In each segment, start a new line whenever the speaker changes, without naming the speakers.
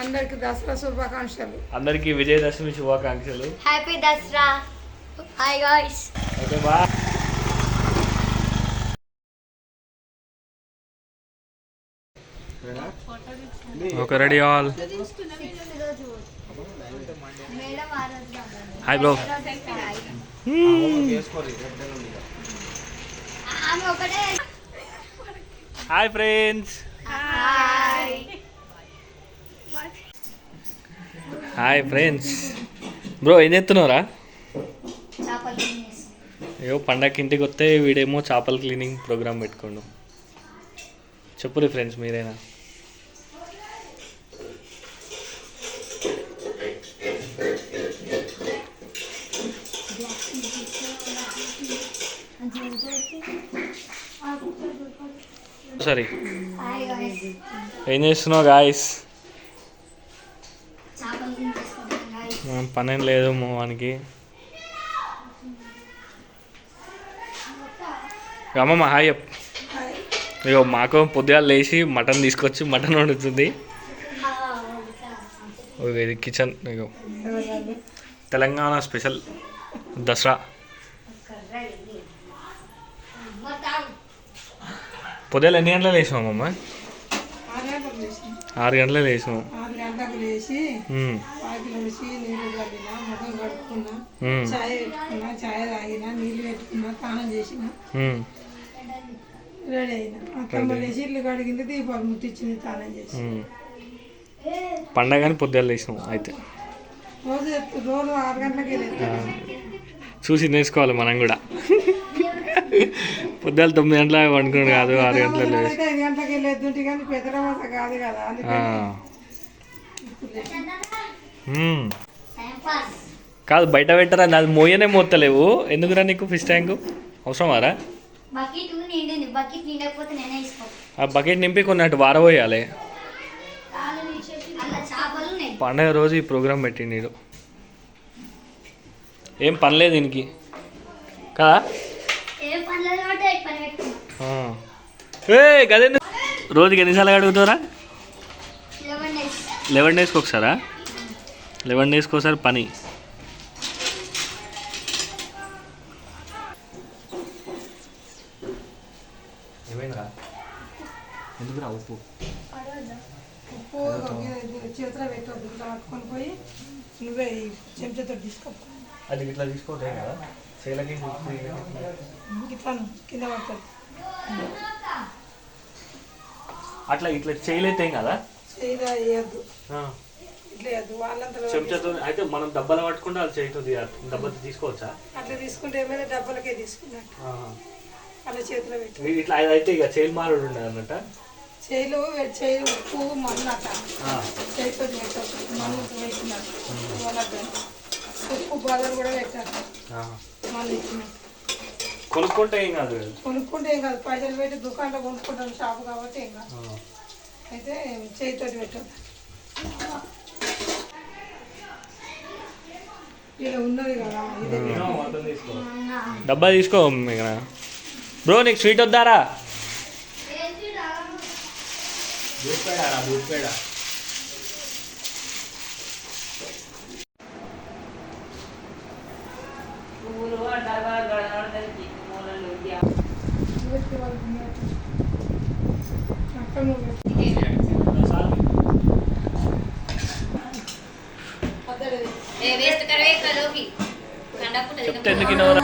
అందరికి దసరా శుభాకాంక్షలు.
అందరికీ విజయదశమి శుభాకాంక్షలు.
Happy Dasara hi guys
okay బా ఓకే రెడీ ఆల్
మేడం ఆ రోజు
హాయ్ బ్రో
ఆమె ఒకటే
hi friends
hi
friends bro ఏం
తినేసి
అయ్యో పండగకి ఇంటికి వస్తే వీడేమో చేపల క్లీనింగ్ ప్రోగ్రామ్ పెట్టుకోండు. చెప్పురి ఫ్రెండ్స్ మీరేనా? సరే ఏం చేస్తున్నావు గాయ్స్ పనేం లేదు మోవానికి అమ్మమ్మ హాయ్ ఇగో మాకు పొద్దుగాల లేచి మటన్ తీసుకొచ్చి మటన్ వండుతుంది. ఇది కిచెన్ ఇగో. తెలంగాణ స్పెషల్ దసరా. పొద్దుగాల ఎన్ని గంటలు లేచినాం అమ్మమ్మ?
ఆరు
గంటలు లేచినాం.
గంటలకు లేచి వాకిలు వేసి నీళ్ళు చల్లినా ముఖం కడుక్కున్నా చాయ్ పెట్టుకున్నా చాయ్ తాగినా నీళ్ళు పెట్టుకున్నా స్నానం చేసిన. రెడీ అయినా. అత్తమ్మ లేచి ఇల్లు కడిగింది దీపాలు ముట్టించింది స్నానం చేసి.
పండగని పొద్దుగాల లేచినాం అయితే.
రోజు రోజు ఆరు గంటలకే
చూసి నేర్చుకోవాలి మనం కూడా. పొద్దుగాల తొమ్మిది గంటల వండుకున్నాడు కాదు ఆరు గంటల
ఐదు గంటలకి వెళ్ళేద్దుంటే కానీ పెద్దరమాస కాదు కదా
కాదు బయట పెట్టరా? అది మోయనే మోత్తలేవు. ఎందుకురా నీకు ఫిష్ ట్యాంక్ అవసరమారా? ఆ బకెట్ నింపి కొన్నట్టు వారబోయాలి పండగ రోజు ఈ ప్రోగ్రామ్ పెట్టిండు. వీడు. ఏం పనిలేదు దీనికి. కదా?
ఏం
గదే రోజుకి ఎన్నిసార్లు అడుగుతారా
లెవెన్
డేస్కి ఒకసారా? లెవెన్ డేస్కి ఒకసారి పని. ఏమైందిరా? ఎందుకురా ఉప్పు?
ఉప్పు ఇది చేతిలో పెట్టొద్దు ఇట్లా పట్టుకొని పోయి నువ్వే చెంచాతో తీసుకో
అది ఇట్లా తీసుకోవట్లే కదా? చేలకి
ఇట్లా కింద పడుతుంది.
అట్లా ఇట్లా చేయలేదేం కదా?
చేయదా వేయద్దు. ఇట్లా వేయద్దు వాళ్ళంతా
చెంచాతో అయితే మనం డబ్బాలు పట్టుకుంటే అది చేయితో డబ్బాతో తీసుకోవచ్చా?
అట్లా తీసుకుంటే ఏమైనా డబ్బులకే తీసుకున్నట్టు. అలా చేతిలో పెట్టు
ఇట్లా అయితే ఇక చేయి మారుడు ఉండదు అన్నట్ట
చేయిలు చేయి ఉప్పు మన్నట. పెట్టదు మన్ను వేసినట్టు ఉప్పు బాధలు కూడా పెట్టారు ఇచ్చినట్టు.
కొనుక్కుంటే ఏం కాదు
కొనుక్కుంటే ఏం కాదు. పైసలు పెట్టి దుకాణంలో కొనుక్కుంటాం షాపు కాబట్టి ఏం కాదు. అయితే కదా ఇది.
డబ్బా తీసుకో ఇక బ్రో నీకు స్వీట్ వద్దారా?
అక్కడ സെപ്റ്റ് എൻഡ് കിനോറ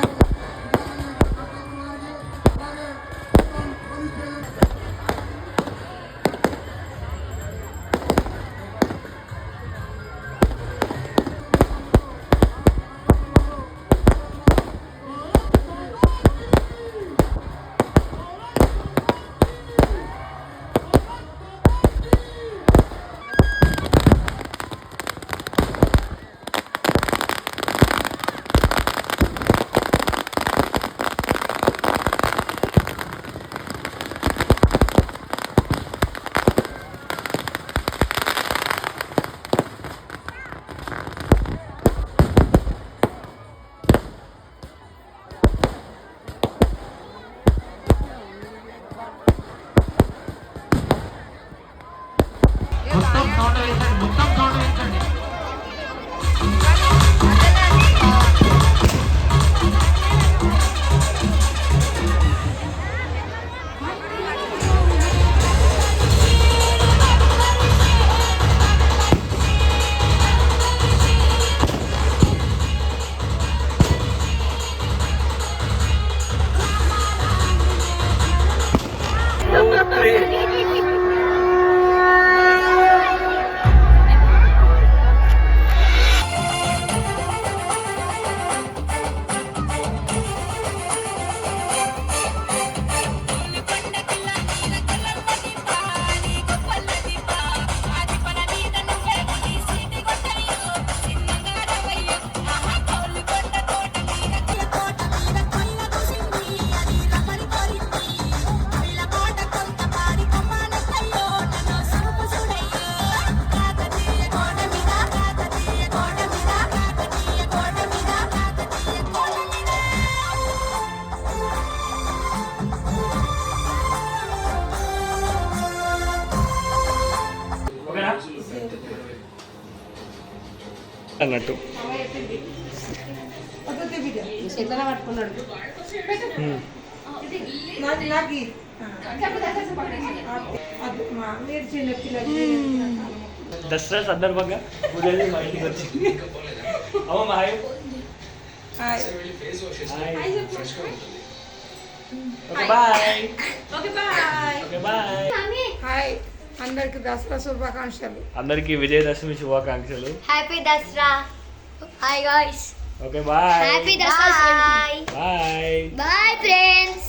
పిల్లలు
దసరా సందర్భంగా ఉదయం మా ఇంటికి వచ్చింది మా hi. Bye.
Okay bye
okay bye
mummy
hi అందరికి దసరా శుభాకాంక్షలు.
అందరికీ విజయదశమి శుభాకాంక్షలు.
Happy Dasara hi guys
okay bye
happy Dasara
bye
bye friends